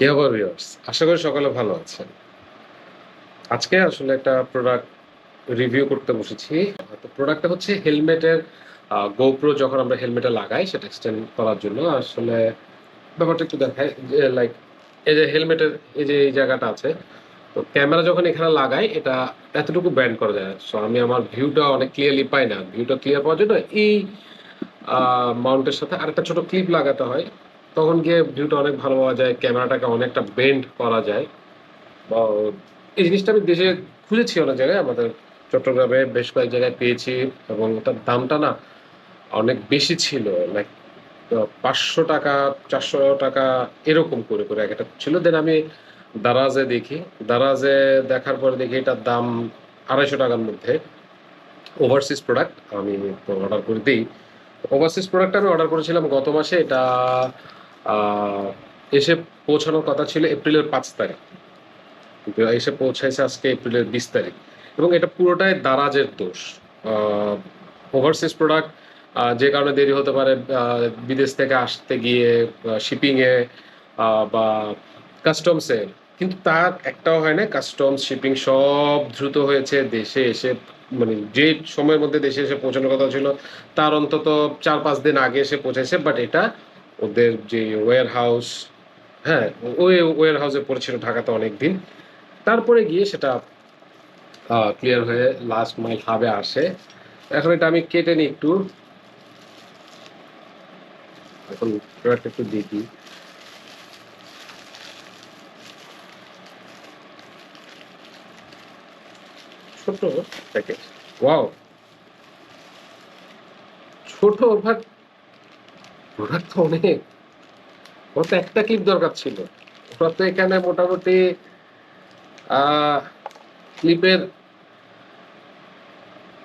কে আবার ভিউয়ার্স আশা করি সকলে ভালো আছেন। আজকে আসলে একটা প্রোডাক্ট রিভিউ করতে বসেছি। তো প্রোডাক্টটা হচ্ছে হেলমেটের গোপ্রো যখন আমরা হেলমেটে লাগাই, সেটা এক্সটেন্ড করার জন্য। আসলে ব্যাপারটা একটু দেখায় লাইক এই যে হেলমেটের এই যে, এই জায়গাটা আছে, তো ক্যামেরা যখন এখানে লাগাই, এটা এতটুকু ব্যান্ড করা যায় সো আমি আমার ভিউটা অনেক ক্লিয়ারলি পাই না। ভিউটা ক্লিয়ার পাওয়ার জন্য এই মাউন্টের সাথে আরেকটা ছোট ক্লিপ লাগাতে হয়। তখন গিয়ে ভিউটা অনেক ভালো পাওয়া যায়, ক্যামেরাটাকে অনেকটা বেন্ড করা যায়। বা এই জিনিসটা আমি দেশে খুঁজেছি অনেক জায়গায়, আমাদের চট্টগ্রামে বেশ কয়েক জায়গায় পেয়েছি এবং এটার দামটা না অনেক বেশি ছিল লাইক পাঁচশো টাকা, চারশো টাকা এরকম করে করে এক একটা ছিল। দেন আমি দারাজে দেখি, দারাজে দেখার পরে দেখি এটার দাম আড়াইশো টাকার মধ্যে। ওভারসিজ প্রোডাক্ট আমি অর্ডার করে দিই। ওভারসিজ প্রোডাক্ট আমি অর্ডার করেছিলাম গত মাসে, এটা এসে পৌঁছানোর কথা ছিল এপ্রিলের পাঁচ তারিখ। কিন্তু এসে পৌঁছাইছে আজকে এপ্রিলের বিশ তারিখ। এবং এটা পুরোটাই দারাজের দোষ। ওভারসিজ প্রোডাক্ট যে কারণে দেরি হতে পারে বিদেশ থেকে আসতে গিয়ে শিপিংয়ে বা কাস্টমসে কিন্তু তার একটাও হয় না কাস্টমস শিপিং সব দ্রুত হয়েছে। দেশে এসে মানে যে সময়ের মধ্যে দেশে এসে পৌঁছানোর কথা ছিল, তার অন্তত চার পাঁচ দিন আগে এসে পৌঁছেছে। বাট এটা ওদের যে ওয়্যার হাউস হ্যাঁ ওই ওয়ার হাউসে পড়েছিল ঢাকাতে অনেক দিন তারপরে গিয়ে সেটা ক্লিয়ার হয়ে লাস্ট মাইল হাবে আসে। এখন এটা আমি কেটে নিই একটু। এখন একটু দেখি। ছোট প্যাকেজ ওয়াও ছোট ভাগ প্রোডাক্ট তো অনেক। ওর তো একটা ক্লিপ দরকার ছিল। ওরা তো এখানে মোটামুটি ক্লিপের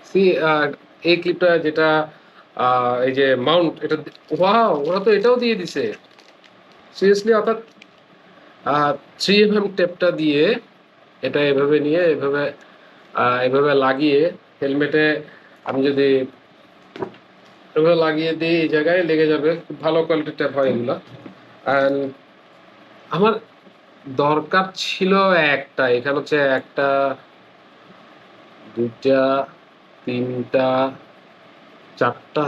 সি এই ক্লিপটা যেটা এই যে মাউন্ট এটা ওয়াও ওরা তো এটাও দিয়ে দিছে। সিরিয়াসলি অর্থাৎ থ্রি এম এম টেপটা দিয়ে এটা এভাবে নিয়ে, এভাবে এভাবে লাগিয়ে হেলমেটে আমি যদি এভাবে লাগিয়ে দিয়ে এই জায়গায় লেগে যাবে। খুব ভালো কোয়ালিটির ট্যাপ হয় এগুলো। অ্যান্ড আমার দরকার ছিল একটা, এখানে হচ্ছে একটা দুটা তিনটা, চারটা।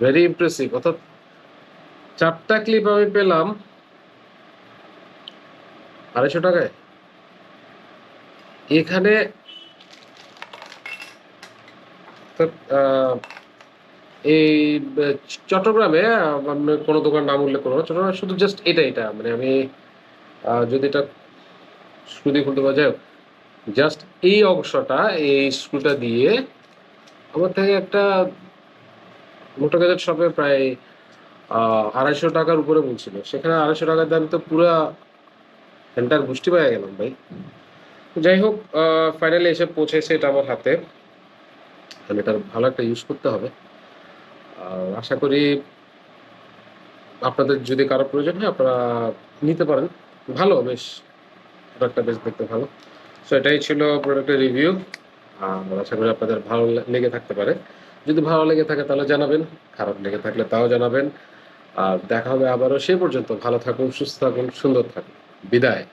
ভেরি ইমপ্রেসিভ অর্থাৎ চারটা ক্লিপ আমি পেলাম আড়াইশো টাকায়। এখানে এই চট্টগ্রামে কোনো দোকান নাম উল্লেখ করব। চট্টগ্রামে শুধু জাস্ট এটা এটা। মানে আমি যদি এটা দিয়ে খুলতে পারা যায় জাস্ট এই অংশটা, এই স্ক্রুটা দিয়ে আমার থেকে একটা মোটো গ্যাজেট শপে প্রায় আড়াইশো টাকার উপরে বলছিল। সেখানে আড়াইশো টাকার দাম তো পুরা ঘণ্টার গোষ্ঠী পাওয়া গেলাম ভাই। যাই হোক ফাইনালি এসে পৌঁছেছে এটা আমার হাতে। আমি এটার ভালো একটা ইউজ করতে হবে। আর আশা করি আপনাদের যদি কারও প্রয়োজন হয়, আপনারা নিতে পারেন। ভালো, বেশ প্রোডাক্টটা বেশ দেখতে ভালো। সো এটাই ছিল প্রোডাক্টের রিভিউ আর আশা করি আপনাদের ভালো লেগে থাকতে পারে। যদি ভালো লেগে থাকে, তাহলে জানাবেন। খারাপ লেগে থাকলে তাও জানাবেন। আর দেখা হবে আবারও। সেই পর্যন্ত ভালো থাকুন, সুস্থ থাকুন, সুন্দর থাকুন। বিদায়।